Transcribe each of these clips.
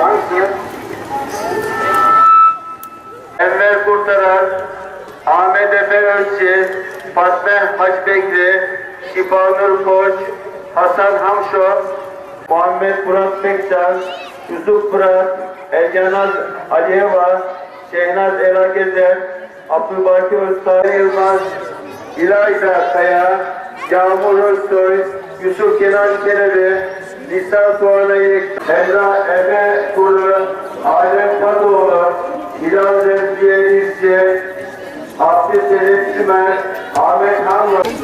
Hangisi? Enver Kurtaran, Ahmet Efe Ölçü, Fatma Haçbekli, Şifanur Koç, Hasan Hamşo, Muhammed Murat Pekcan, Yusuf Fırat, Ercanaz Aliyeva, Şehnaz Ela Gezer, Abdülbaki Öztay Yılmaz, İlayda Kaya, Yağmur Özsoy, Yusuf Kenan Kelebi, Nisan Tuğanayık, Emrah Efe Kuru, Adem Kadıoğlu, Hilal Remziye İzci, Abdü Selim Sümer, Ahmet Hanlı.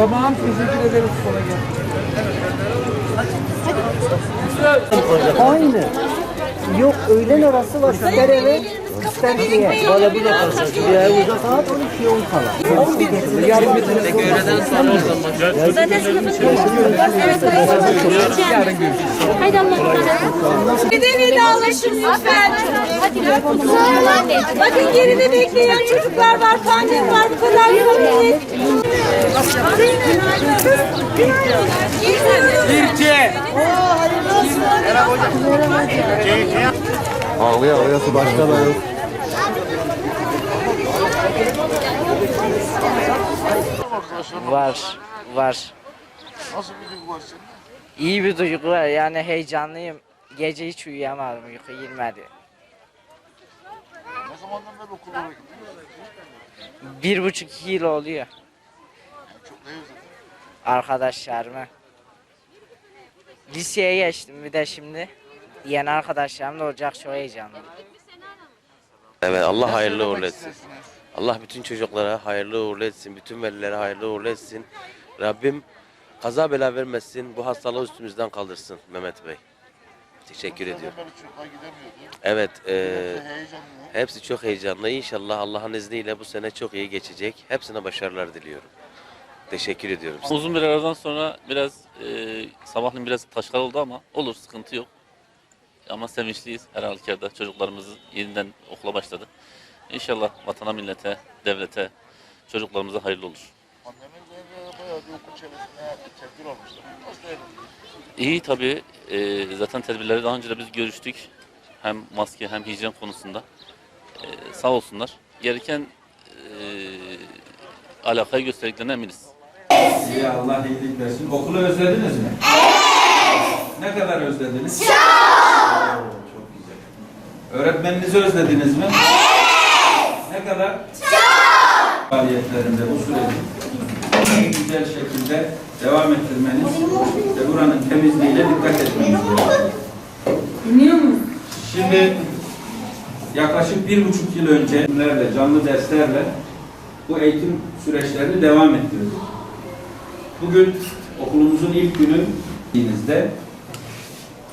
Tamam teşekkür ederiz kolay gelsin. Aynı. Yok öğlen arası var süper eve. Süper şeye. Böyle bir. Bir ay uzak saat 12'ye 10 kala. 11 getirilir. Yarın getirilir. Öğleden sonra o zaman. Zaten sınıfın Yarın görüşürüz. Haydi Allah'ım. Bir de vedalaşın lütfen. Bakın geride bekleyen çocuklar var, annem var, bu kadar samimi. Ağlaya ağlaya su başka da yok. Var, var. Nasıl bir duygu var senin? İyi bir duygu var. Yani heyecanlıyım. Gece hiç uyuyamadım. Uyku girmedi. Ne zamandan beri okullara gidiyorsun? Bir buçuk iki yıl oluyor. Yani çok ne özledin? Arkadaşlarımı. Liseye geçtim bir de şimdi. Yeni arkadaşlarım da olacak. Çok heyecanlıyım. Evet Allah hayırlı uğurlu etsin. Allah bütün çocuklara hayırlı uğurlu etsin. Bütün velilere hayırlı uğurlu etsin. Rabbim kaza bela vermesin. Bu hastalığı üstümüzden kaldırsın Mehmet Bey. Teşekkür ediyorum. Evet, e, hepsi çok heyecanlı. İnşallah Allah'ın izniyle bu sene çok iyi geçecek. Hepsine başarılar diliyorum. Teşekkür ediyorum. Uzun bir aradan sonra biraz e, sabahleyin biraz taşkar oldu ama olur sıkıntı yok. Ama sevinçliyiz her halükarda çocuklarımız yeniden okula başladı. İnşallah vatana, millete, devlete, çocuklarımıza hayırlı olur. Pandemi üzerinde bayağı bir okul çevresinde tedbir almışlar. Nasıl? İyi tabii e, zaten tedbirleri daha önce de biz görüştük. Hem maske hem hijyen konusunda. E, sağ olsunlar. Gereken e, alakayı gösterdiklerine eminiz. İyi Allah iyilik versin. Okulu özlediniz mi? Ne kadar özlediniz? Çok. çok güzel. Öğretmeninizi özlediniz mi? Ne kadar? Çok. Faaliyetlerinde bu süreci en güzel şekilde devam ettirmeniz ve buranın temizliğiyle dikkat etmeniz gerekiyor. Dinliyor musun? Şimdi yaklaşık bir buçuk yıl önce günlerle, canlı derslerle bu eğitim süreçlerini devam ettiriyoruz. Bugün okulumuzun ilk günü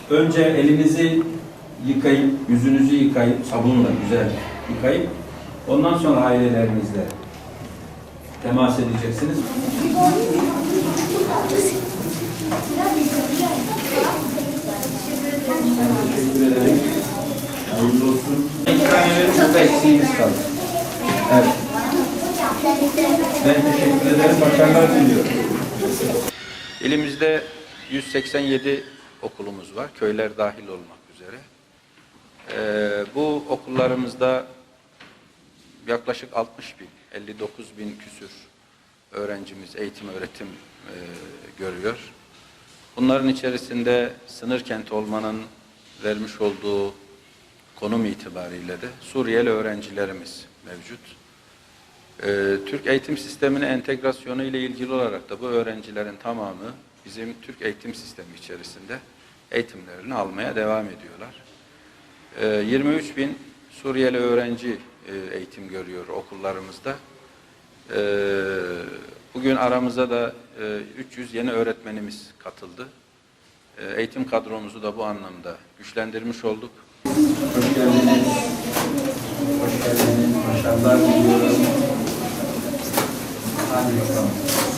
önce elinizi yıkayıp, yüzünüzü yıkayıp, sabunla güzel yıkayıp ondan sonra ailelerinizle temas edeceksiniz. Teşekkür ederim. Hayırlı olsun. İki tane verin, burada eksiğimiz kaldı. Evet. Ben teşekkür ederim. Başarılar diliyorum. Elimizde 187 okulumuz var. Köyler dahil olmak üzere. Ee, bu okullarımızda yaklaşık 60 bin, 59 bin küsür öğrencimiz eğitim öğretim e, görüyor. Bunların içerisinde sınır kent olmanın vermiş olduğu konum itibariyle de Suriyeli öğrencilerimiz mevcut. Ee, Türk eğitim sistemine entegrasyonu ile ilgili olarak da bu öğrencilerin tamamı bizim Türk eğitim sistemi içerisinde eğitimlerini almaya devam ediyorlar. Ee, 23 bin Suriyeli öğrenci e, eğitim görüyor okullarımızda. Ee, bugün aramıza da e, 300 yeni öğretmenimiz katıldı. Eğitim kadromuzu da bu anlamda güçlendirmiş olduk. Hoş geldiniz. Hoş geldiniz. Başarılar diliyorum. Hadi bakalım.